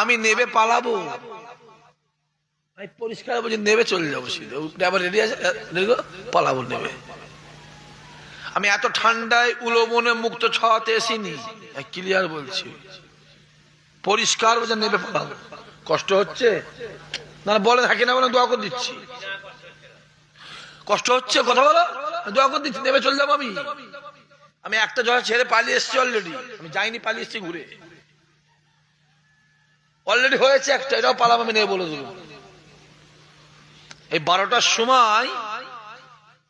আমি নেবে পালাবো। পরিষ্কার বলছি নেবে চলে যাব আবার রেডি আছে? পালাবো নেবে। আমি এত ঠান্ডায় উলো মনে মুক্ত ছড়াতে এসিনি। ক্লিয়ার বলছি। পরিষ্কার বলছে নেবে পালাবো। কষ্ট হচ্ছে? না, বলে থাকি না বলে দোয়া করে দিচ্ছি। কষ্ট হচ্ছে? কথা বলো। দোয়া করে দিচ্ছি নেবে চলে যাব আমি। আমি একটা জয় ছেড়ে পালিয়ে এসেছি অলরেডি আমি যাইনি পালিয়ে এসেছি ঘুরে। অলরেডি হয়েছে একটা, এটাও পালাম আমি নেবে বলে দেবো এই বারোটার সময়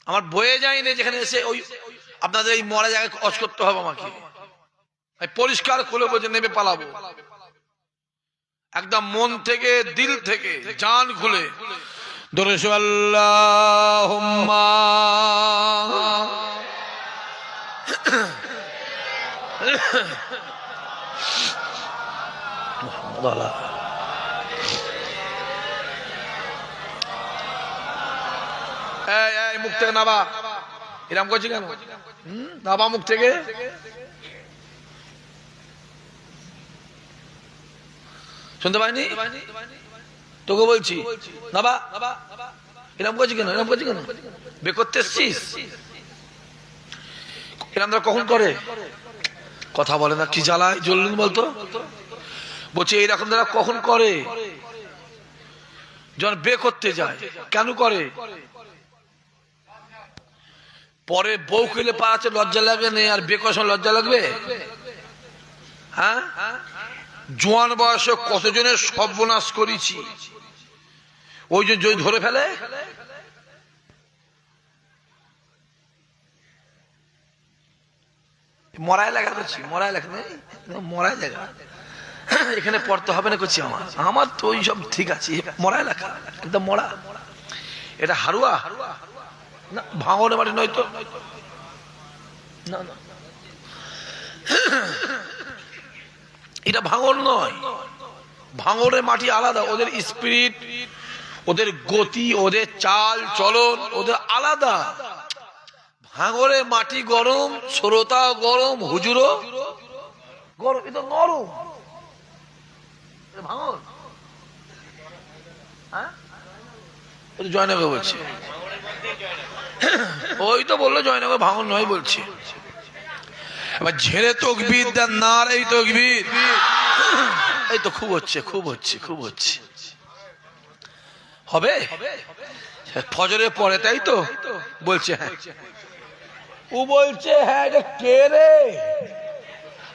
আমার বয়ে যায়নি যেখানে এসে ওই আপনাদের এই মরা জায়গায় কচ করতে হবে আমাকে। পরিষ্কার খুলে বলছে নেমে পালাবো। একদম মন থেকে, দিল থেকে জান খুলে দরস মুখ থেকে নাবা। করছি কেন? নাবা মুখ থেকে? শুনতে পাইনি? তোকে বলছি। নাবা। এরম করছি কেন? এরম করছি কেন? বে করতে এসছিস? কখন করে? কথা বলে না, কি জ্বালায়? জ্বললেন বলতো? বলছে, এইরকম দ্বারা কখন করে? যখন বে করতে যায়, কেন করে? পরে বউ খেলে পাড়াচ্ছে লজ্জা লাগে নেই আর বেকর সময় লজ্জা লাগবে? হ্যাঁ? জোয়ান বয়সে কতজনের সর্বনাশ করেছি। ওই যে যদি ধরে ফেলে। মরাই লাগা করছি মরাই লাগা মরাই লাগা। এখানে পড়তে হবে না করছি আমার। আমার তো ওই সব ঠিক আছে। মরা লেখা একদম মরা। এটা হারুয়া? না ভাঙনে মাটি নয় তো। না এটা ভাঙন নয়। ভাঙনের মাটি আলাদা। ওদের স্পিরিট ওদের গতি, ওদের চাল, চলন, ওদের আলাদা। ভাঙরে মাটি গরম শ্রোতা গরম, হুজুরও গরম। এটা এটা ভাঙন। হ্যাঁ? জয়নগর বলছে। ওই তো বলল জয়নগর ভাঙন নয় বলছে। এবার ঝেড়ে তকবির দেন না এই তকবির। এই তো খুব হচ্ছে খুব হচ্ছে খুব হচ্ছে। হবে? ফজরের পরে তাই তো? বলছে হ্যাঁ। ও বলছে হ্যাঁ এটা কে রে?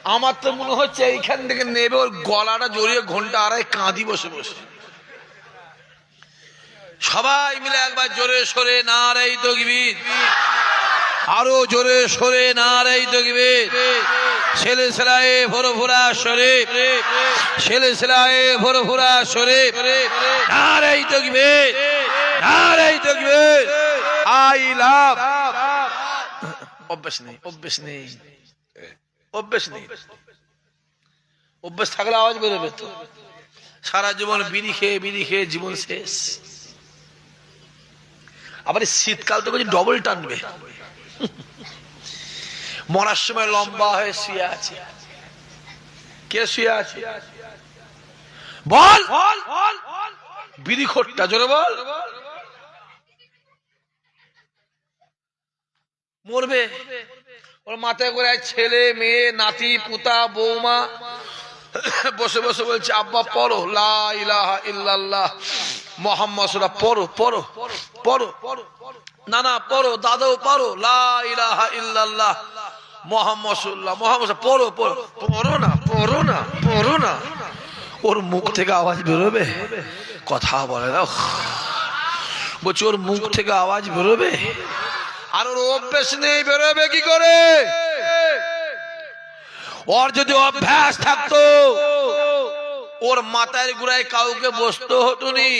আমার তো মনে হচ্ছে এইখান থেকে নেবে ওর গলাটা জড়িয়ে ঘণ্টা আড়াই কাঁদি বসে বসে। সবাই মিলে একবার জোরে সরে না রে তকবির আরও জোরে সরে না রে তকবির ছেলে সেলায়ে ভোর ভোরা সরে। ছেলে সেলায়ে ভোর ভোরা সরে। না রে তকবির না রে তকবির আই লাভ। অভ্যাস নেই অভ্যাস নেই। অভ্যাস নেই। অভ্যাস থাকলে আওয়াজ বেরোবে তো। সারা জীবন বিড়ি খেয়ে বিড়ি খেয়ে জীবন শেষ। আবার শীতকাল তো বলছি ডবল টানবে। মরার সময় লম্বা হয়ে শুয়ে আছে। কে শুয়ে আছে? বল! বিড়ি খোট্টা জোরে বল। মরবে। ওর মাথায় করে ছেলে, মেয়ে, নাতি, পুতা, বৌমা। বসে বসে বলছে, আব্বা, পড়ো। লা ইলাহা ইল্লাল্লাহ। মোহাম্মদ সুরা পড়ো পড়ো পড়ো না না, পড়ো, দাদাও পড়ো। লা ইলাহা ইল্লাল্লাহ। মোহাম্মদ সুল্লাহ মোহাম্মদ পড়ো পড়ো পড়ো না পড়ো না পড়ো না। ওর মুখ থেকে আওয়াজ বেরোবে। কথা বলে না। বলছি, ওর মুখ থেকে আওয়াজ বেরোবে? আর ওর অভ্যেস নেই, বেরোবে কি করে? ওর যদি অভ্যাস থাকতো, ওর মাথার গুড়ায় কাউকে বসতে হতো নি।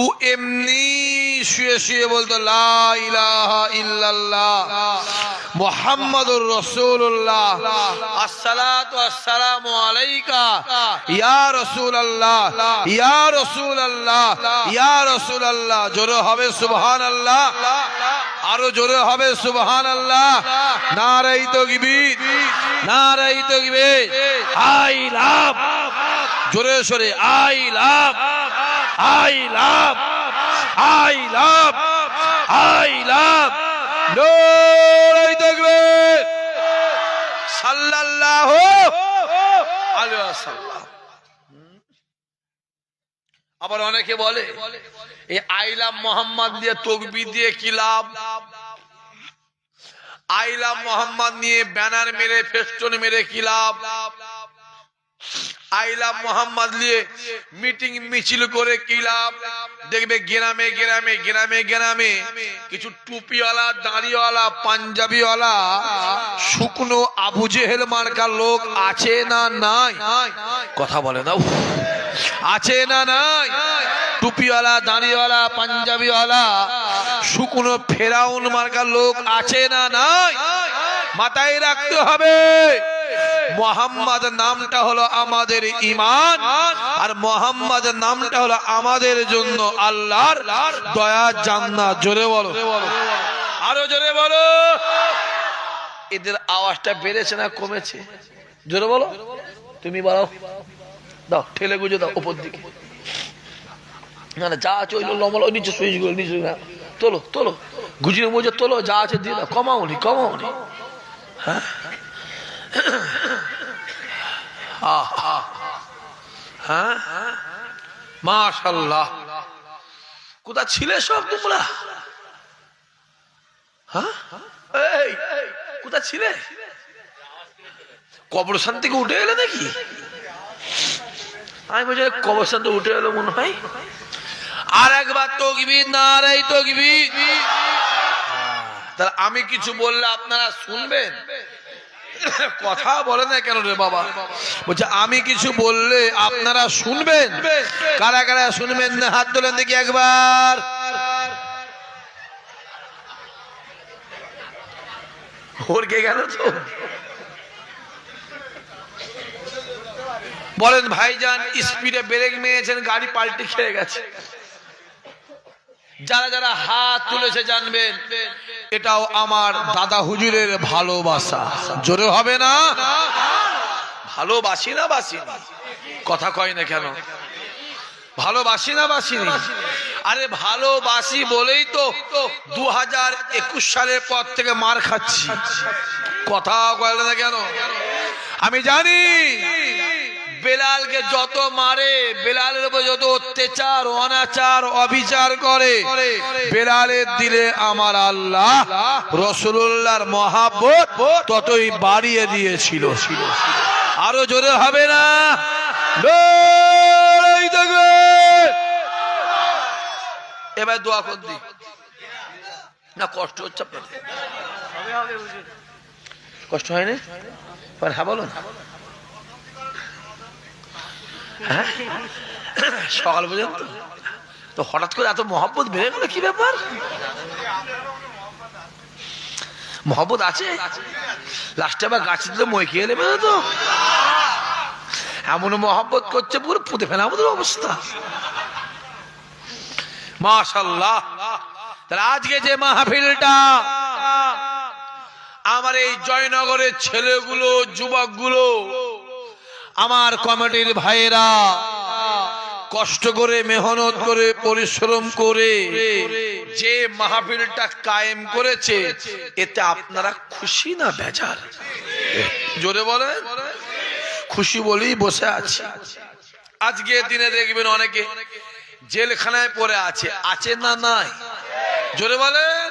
ও এমনি শুয়ে শুয়ে বলতো মুহাম্মাদুর রাসূলুল্লাহ, আসসালাতু আসসালামু আলাইকা, ইয়া রাসূলুল্লাহ ইয়া রাসূলুল্লাহ ইয়া রাসূলুল্লাহ। জোরে হবে সুবহানাল্লাহ। আরও জোরে হবে, সুবহানাল্লাহ। নারাই তাকবীর নারাই তাকবীর। আই লাভ, জোরে সরে, I love I love I love I love. লড়াই দেখবে সাল্লাল্লাহু আলাইহি ওয়াসাল্লাম। আবার অনেকে বলে, এই আইলাম মোহাম্মদ দিয়ে তকবি দিয়ে কি লাভ? আইলাম মোহাম্মদ নিয়ে ব্যানার মেরে, ফেস্টন মেরে কি লাভ? আইলাম মোহাম্মদ নিয়ে মিটিং মিছিল করে কি লাভ? দেখবে গ্রামে গ্রামে গ্রামে গ্রামে কিছু টুপিওয়ালা, দাঁড়িওয়ালা, পাঞ্জাবিওয়ালা, শুকনো আবু জেহেল মার্কার লোক আছে না নাই? কথা বলে না আছে না নাই? টুপিওয়ালা, দাঁড়িওয়ালা, পাঞ্জাবিওয়ালা, শুকনো ফেরাউন মার্কার লোক আছে না নাই? মাথায় রাখতে হবে। মোহাম্মদ নামটা হলো আমাদের ইমান আর মোহাম্মদ নামটা হলো আমাদের জন্য আল্লাহর দয়া জান্নাত। জোরে বলো। আরও জোরে বলো। এদের আওয়াজটা বেড়েছে না কমেছে? জোরে বলো। তুমি বলো। দাও ঠেলে গুজে দাও উপর দিকে। না না যা আছে ওইগুলো লমলো নিচে সুইচগুলো নিচে না। তোলো তোলো। গুজিয়ে মুজে তোলো যা আছে দিয়ে দাও। কমাওনি কমাওনি হ্যাঁ আহ, আহ, হ্যাঁ মাশাল্লাহ। কোথা ছিলে সব তোমরা? হ্যাঁ? এই কোথা ছিলে? কবরস্থান থেকে উঠে এলে নাকি? আমি বলছি কবরস্থান তো উঠে এলো মনে হয়। আর একবার তকবি নারাই তকবি তাহলে আমি কিছু বললে আপনারা শুনবেন? কথা বলে না কেন রে বাবা? বলছে, আমি কিছু বললে আপনারা শুনবেন? কারা কারা শুনবেন? না হাত তোলেন দেখি একবার। কে গেল তো? বলেন, ভাইজান, স্পিডে ব্রেক মেরেছেন, গাড়ি পাল্টে খেয়ে গেছে। যারা যারা হাত তুলেছে জানবেন। এটাও আমার দাদা হুজুরের ভালোবাসা। জোরে হবে না? ভালোবাসি না বাসি না? কথা কয় না কেন? ভালোবাসি না বাসিনি? আরে ভালোবাসি বলেই তো দু হাজার একুশ সালের পর থেকে মার খাচ্ছি। কথা কয় না কেন? আমি জানি বেলালকে যত মারে, বেলালের উপর যত অত্যাচার, অনাচার, অবিচার করে, বেলালের দিলে আমার আল্লাহ রসুল্লাহর মহাব্বত ততই বাড়িয়ে দিয়েছিল। আরও জোরে হবে না? এবার দোয়া কর না, কষ্ট হচ্ছে আপনাদের। কষ্ট হয়নি? হ্যাঁ বলুন হ্যাঁ? সকাল পর্যন্ত? তো হঠাৎ করে এত মহব্বত বেড়ে গেল? কি ব্যাপার? মহব্বত আছে? লাস্টে আবার গাছে দিলে মই খেয়ে নেবে তো? এমন মহব্বত করছে, পুরো পুঁতে ফেলা আমাদের অবস্থা। মাশাল্লাহ তাহলে আজকে যে মাহফিলটা, আমার এই জয়নগরের ছেলেগুলো, যুবকগুলো আমার কমিটির ভাইয়েরা, কষ্ট করে, মেহনত করে, পরিশ্রম করে, যে মাহফিলটা কায়েম করেছে, এতে আপনারা খুশি না বেজার? জোরে বলেন। খুশি বলেই বসে আছি। আজকে দিনে দেখবেন অনেকে জেলখানায় পড়ে আছে আছে না নাই? জোরে বলেন।